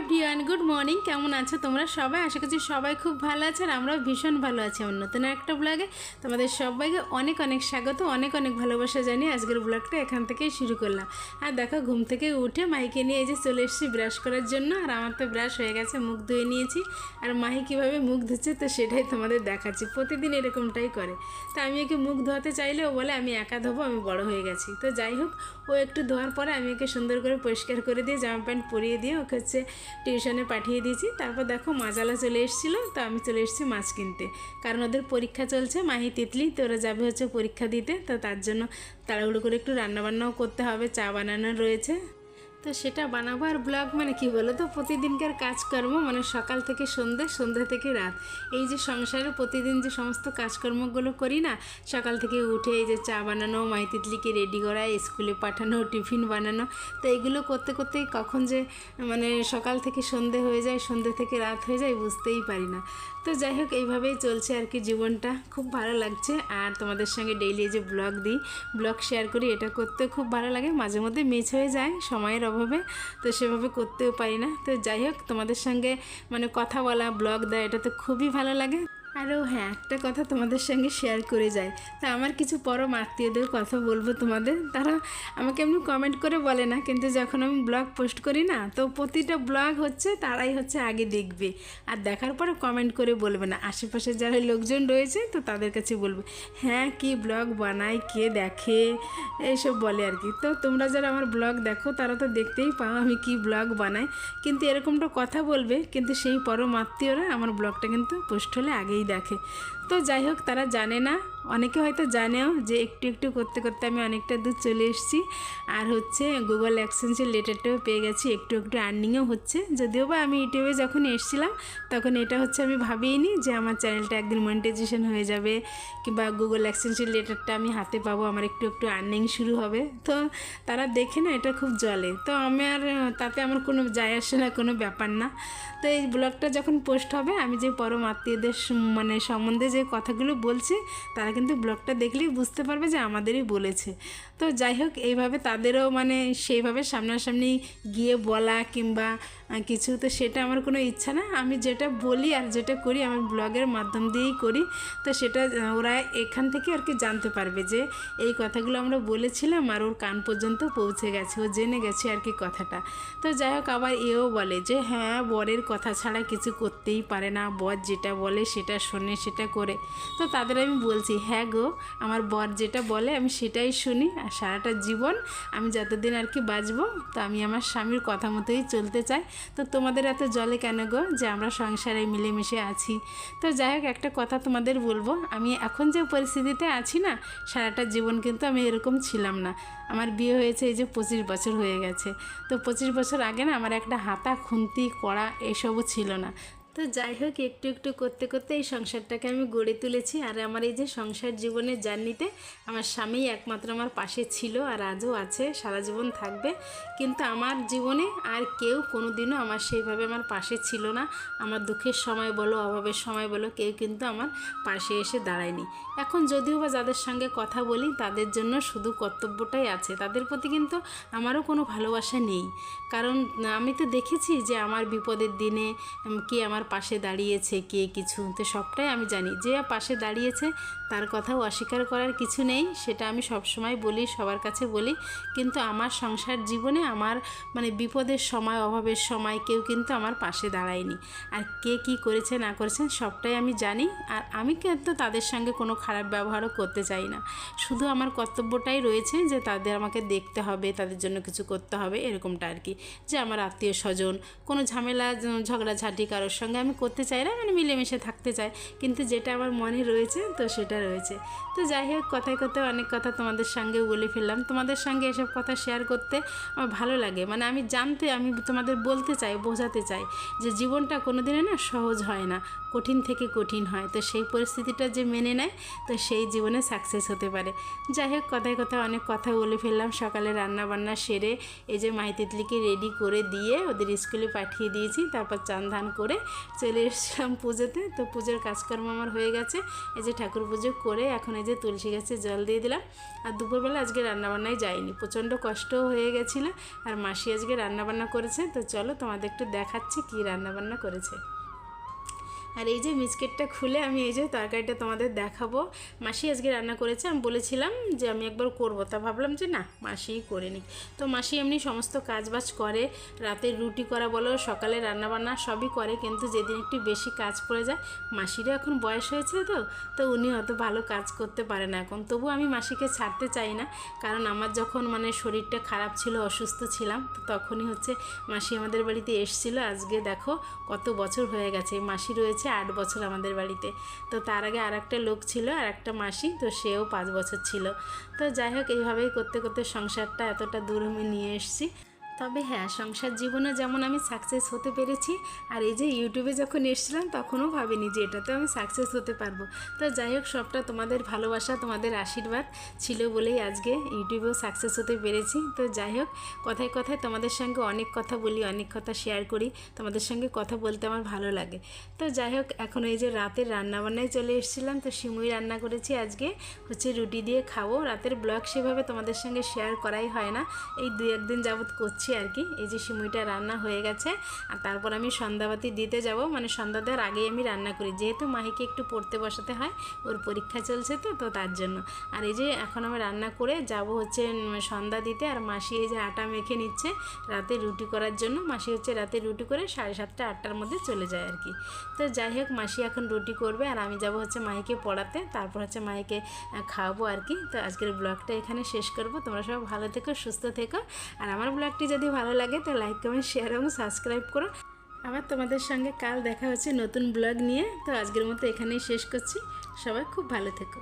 Everyone, good morning. কেমন আছো তোমরা সবাই? আশা করছি সবাই খুব ভালো আছে আর আমরাও ভীষণ ভালো আছি আমার নতুন একটা ব্লগে তোমাদের সবাইকে অনেক অনেক স্বাগত, অনেক অনেক ভালোবাসা জানিয়ে আজকের ব্লগটা এখান থেকেই শুরু করলাম। আর দেখো, ঘুম থেকে উঠে মাইকে নিয়ে এই যে চলে এসেছি ব্রাশ করার জন্য। আর আমার তো ব্রাশ হয়ে গেছে, মুখ ধুয়ে নিয়েছি। আর মাহি কীভাবে মুখ ধুচ্ছে তো সেটাই তোমাদের দেখাচ্ছি। প্রতিদিন এরকমটাই করে। তা আমি ওকে মুখ ধোয়াতে চাইলে ও বলে, আমি একা ধোবো, আমি বড় হয়ে গেছি। তো যাই হোক, ও একটু ধোয়ার পরে আমি ওকে সুন্দর করে পরিষ্কার করে দিয়ে জামা প্যান্ট পরিয়ে দিয়ে ওকে হচ্ছে টিউশনে পাঠিয়ে দিয়েছি। তারপর দেখো মাজালা চলে এসেছিল, তো আমি চলে এসেছি মাছ কিনতে। কারণ ওদের পরীক্ষা চলছে, মাহি তিতলি, তো ওরা যাবে হচ্ছে পরীক্ষা দিতে, তো তার জন্য তাড়াহুড়ো করে একটু রান্নাবান্নাও করতে হবে, চা বানানো রয়েছে। তো সেটা বানাবো। আর ব্লগ মানে কি বলো তো প্রতিদিনকার কাজকর্ম মানে সকাল থেকে সন্ধে সন্ধ্যা থেকে রাত। এই যে সংসারে প্রতিদিন যে সমস্ত কাজকর্মগুলো করি না, সকাল থেকে উঠে এই যে চা বানানো, মাই তিতলিকে রেডি করা, স্কুলে পাঠানো, টিফিন বানানো, তো এইগুলো করতে করতেই কখন যে মানে সকাল থেকে সন্ধে হয়ে যায় সন্ধে থেকে রাত হয়ে যায়, বুঝতেই পারি না। তো যাই হোক, এইভাবেই চলছে আর কি জীবনটা। খুব ভালো লাগছে। আর তোমাদের সঙ্গে ডেইলি যে ব্লগ দিই ব্লগ শেয়ার করি, এটা করতে খুব ভালো লাগে। মাঝে মধ্যে মিস হয়ে যায়, সময়ের অভাবে, তো সেভাবে করতেও পারি না। তো যাই হোক, তোমাদের সঙ্গে মানে কথা বলা ব্লগ দেওয়া, এটা তো খুবই ভালো লাগে। আরও হ্যাঁ একটা কথা তোমাদের সঙ্গে শেয়ার করে যায় তা আমার কিছু পরম আত্মীয়দের কথা বলব তোমাদের। তারা আমাকে এমনি কমেন্ট করে বলে না, কিন্তু যখন আমি ব্লগ পোস্ট করি না, তো প্রতিটা ব্লগ হচ্ছে, তারাই হচ্ছে আগে দেখবে। আর দেখার পরে কমেন্ট করে বলবে না। আশেপাশে যারা লোকজন রয়েছে, তো তাদের কাছে বলবে হ্যাঁ কি ব্লগ বানায়, কে দেখে? এইসব বলে আর কি। তো তোমরা যারা আমার ব্লগ দেখো, তারা তো দেখতেই পাও আমি কি ব্লগ বানাই। কিন্তু এরকমটা কথা বলবে, কিন্তু সেই পরম আত্মীয়রা আমার ব্লগটা কিন্তু পোস্ট হলে আগেই দেখে। তো যাই হোক তারা জানে না অনেকে হয়তো জানেও যে একটু একটু করতে করতে আমি অনেকটা দূর চলে এসেছি। আর হচ্ছে গুগল অ্যাক্সেন্সের লেটারটাও পেয়ে গেছি, একটু একটু আর্নিংও হচ্ছে। যদিও বা আমি ইউটিউবে যখন এসেছিলাম, তখন এটা হচ্ছে আমি ভাবিনি যে আমার চ্যানেলটা একদিন মনিটাইজেশন হয়ে যাবে কিংবা গুগল অ্যাক্সেন্সের লেটারটা আমি হাতে পাবো, আমার একটু একটু আর্নিং শুরু হবে। তো তারা দেখে না এটা খুব জলে। তো আমি আর, তাতে আমার কোনো যায় আসে না, কোনো ব্যাপার না। তো এই ব্লগটা যখন পোস্ট হবে, আমি যে পরম আত্মীয়দের মানে সম্বন্ধে যে কথাগুলো বলছি, তারা কিন্তু ব্লগটা দেখলেই বুঝতে পারবে যে আমাদেরই বলেছে। তো যাই হোক, এইভাবে তাদেরও মানে সেইভাবে সামনাসামনি গিয়ে বলা কিংবা কিছু, তো সেটা আমার কোনো ইচ্ছা না। আমি যেটা বলি আর যেটা করি আমার ব্লগের মাধ্যম দিয়েই করি। তো সেটা ওরা এখান থেকে আর কি জানতে পারবে যে এই কথাগুলো আমরা বলেছিলাম আর ওর কান পর্যন্ত পৌঁছে গেছে, ও জেনে গেছে আর কি কথাটা। তো যাই হোক, আবার এও বলে যে হ্যাঁ বরের কথা ছাড়া কিছু করতেই পারে না। বর যেটা বলে সেটা শোনে, সেটা করে। তো তাদের আমি বলছি হ্যাঁ গো, আমার বর যেটা বলে আমি সেটাই শুনি আর সারাটা জীবন আমি যতদিন আর কি বাঁচবো, তো আমি আমার স্বামীর কথা মতোই চলতে চাই। তো তোমাদের এত জলে কেন গো যে আমরা সংসারে মিলেমিশে আছি? তো যাই হোক, একটা কথা তোমাদের বলব, আমি এখন যে পরিস্থিতিতে আছি না, সারাটা জীবন কিন্তু আমি এরকম ছিলাম না। আমার বিয়ে হয়েছে এই যে পঁচিশ বছর হয়ে গেছে। তো পঁচিশ বছর আগে না আমার একটা হাতা, খুন্তি, কড়া এসবও ছিল না। তো যাই হোক, একটু একটু করতে করতে এই সংসারটাকে আমি গড়ে তুলেছি। আর আমার এই যে সংসার জীবনের জার্নিতে আমার স্বামী একমাত্র আমার পাশে ছিল আর আজও আছে, সারা জীবন থাকবে। কিন্তু আমার জীবনে আর কেউ কোনো দিনও আমার সেইভাবে আমার পাশে ছিল না। আমার দুঃখের সময় বলো, অভাবের সময় বলো, কেউ কিন্তু আমার পাশে এসে দাঁড়ায়নি। এখন যদিও বা যাদের সঙ্গে কথা বলি, তাদের জন্য শুধু কর্তব্যটাই আছে। তাদের প্রতি কিন্তু আমারও কোনো ভালোবাসা নেই। কারণ আমি তো দেখেছি যে আমার বিপদের দিনে কে আমার পাশে দাঁড়িয়েছে কে কিছু তো সবটাই আমি জানি। যে পাশে দাঁড়িয়েছে তার কথাও অস্বীকার করার কিছু নেই, সেটা আমি সবসময় বলি, সবার কাছে বলি। কিন্তু আমার সংসার জীবনে আমার মানে বিপদের সময়, অভাবের সময় কেউ কিন্তু আমার পাশে দাঁড়ায়নি। আর কে কি করেছে, না করেছেন সবটাই আমি জানি। আর আমি কিন্তু তাদের সঙ্গে কোনো খারাপ ব্যবহারও করতে চাই না। শুধু আমার কর্তব্যটাই রয়েছে যে তাদের আমাকে দেখতে হবে, তাদের জন্য কিছু করতে হবে, এরকমটা আর কি। যে আমার আত্মীয় স্বজন, কোনো ঝামেলা, ঝগড়াঝাটি কারোর সঙ্গে আমি করতে চাই না মানে মিলেমিশে থাকতে চাই। কিন্তু যেটা আমার মনে রয়েছে, তো সেটা রয়েছে। তো যাই হোক, কথায় কথায় অনেক কথা তোমাদের সঙ্গে বলে ফেললাম। তোমাদের সঙ্গে এসব কথা শেয়ার করতে আমার ভালো লাগে। মানে আমি জানতে, আমি তোমাদের বলতে চাই, বোঝাতে চাই যে জীবনটা কোনো দিনে না সহজ হয় না, কঠিন থেকে কঠিন হয়। তো সেই পরিস্থিতিটা যে মেনে নেয়, তো সেই জীবনে সাকসেস হতে পারে। যাই হোক, কথায় কথায় অনেক কথা বলে ফেললাম। সকালে রান্না বান্না সেরে এই যে মাই তিতলিকে রেডি করে দিয়ে ওদের স্কুলে পাঠিয়ে দিয়েছি। তারপর চান ধান করে চলে এসেছিলাম পুজোতে, তো পুজোর কাজকর্ম আমার হয়ে গেছে। এই যে ঠাকুর পুজো করে এখন এই যে তুলসী গাছে জল দিয়ে দিলাম। আর দুপুরবেলা আজকে রান্নাবান্নায় যাইনি, প্রচণ্ড কষ্টও হয়ে গেছিল। আর মাসি আজকে রান্নাবান্না করেছে, তো চলো তোমাদের একটু দেখাচ্ছি কী রান্নাবান্না করেছে। আর এই যে মিচকেটটা খুলে আমি এই যে তরকারিটা তোমাদের দেখাবো। মাসি আজকে রান্না করেছে, আমি বলেছিলাম যে আমি একবার করব, তা ভাবলাম যে না মাসিই করে নিক। তো মাসি এমনি সমস্ত কাজবাজ করে, রাতের রুটি করা বলো, সকালে রান্নাবান্না সবই করে, কিন্তু যেদিন একটু বেশি কাজ পড়ে যায়, মাসিরও এখন বয়স হয়েছে তো তো উনি অত ভালো কাজ করতে পারে না এখন। তবু আমি মাসিকে ছাড়তে চাই না, কারণ আমার যখন মানে শরীরটা খারাপ ছিল, অসুস্থ ছিলাম, তো তখনই হচ্ছে মাসি আমাদের বাড়িতে এসছিল। আজকে দেখো কত বছর হয়ে গেছে, মাসি রয়েছে আট বছর আমাদের বাড়িতে। তো তার আগে আর একটা লোক ছিল আর একটা মাসি, তো সেও পাঁচ বছর ছিল। তো যাই হোক, এইভাবেই করতে করতে সংসারটা এতটা দূর আমি নিয়ে এসেছি। তবে হ্যাঁ সংসার জীবনে যেমন আমি সাকসেস হতে পেরেছি, আর এই যে ইউটিউবে যখন এসেছিলাম তখনও ভাবিনি যে এটাতে আমি সাকসেস হতে পারব। তো যাই হোক, সবটা তোমাদের ভালোবাসা, তোমাদের আশীর্বাদ ছিল বলেই আজকে ইউটিউবেও সাকসেস হতে পেরেছি। তো যাই হোক, কথায় কথায় তোমাদের সঙ্গে অনেক কথা বলি, অনেক কথা শেয়ার করি, তোমাদের সঙ্গে কথা বলতে আমার ভালো লাগে। তো যাই হোক, এখন এই যে রাতের রান্নাবান্নায় চলে এসেছিলাম, তো সিমুই রান্না করেছি আজকে, হচ্ছে রুটি দিয়ে খাব। রাতের ব্লগ সেভাবে তোমাদের সঙ্গে শেয়ার করাই হয় না, এই দু একদিন যাবৎ করছি। আর কি। এই যে সিমুইটা রান্না হয়ে গেছে, আর তারপর আমি সন্ধ্যাবাতি দিতে যাব। মানে সন্ধ্যা দেওয়ার আগেই আমি রান্না করি। যেহেতু মাহিকে একটু পড়তে বসাতে হয়, ওর পরীক্ষা চলছে তো তো তার জন্য। আর এই যে এখন আমি রান্না করে যাব হচ্ছে সন্ধ্যা দিতে, আর মাসি এই যে আটা মেখে নিচ্ছে রাতে রুটি করার জন্য। মাসি হচ্ছে রাতে রুটি করে সাড়ে সাতটা, আটটার মধ্যে চলে যায় আর কি। তো যাই হোক, মাসি এখন রুটি করবে, আর আমি যাব হচ্ছে মাহিকে পড়াতে। তারপর হচ্ছে মাহিকে খাওয়াবো আর কি। তো আজকের ব্লগটা এখানে শেষ করব। তোমরা সবাই ভালো থেকো, সুস্থ থেকো। আর আমার ব্লগটি যদি ভালো লাগে তো লাইক কমেন্ট শেয়ার এবং সাবস্ক্রাইব করো। আবার তোমাদের সঙ্গে কাল দেখা হচ্ছে নতুন ব্লগ নিয়ে। তো আজকের মতো এখানেই শেষ করছি। সবাই খুব ভালো থেকো।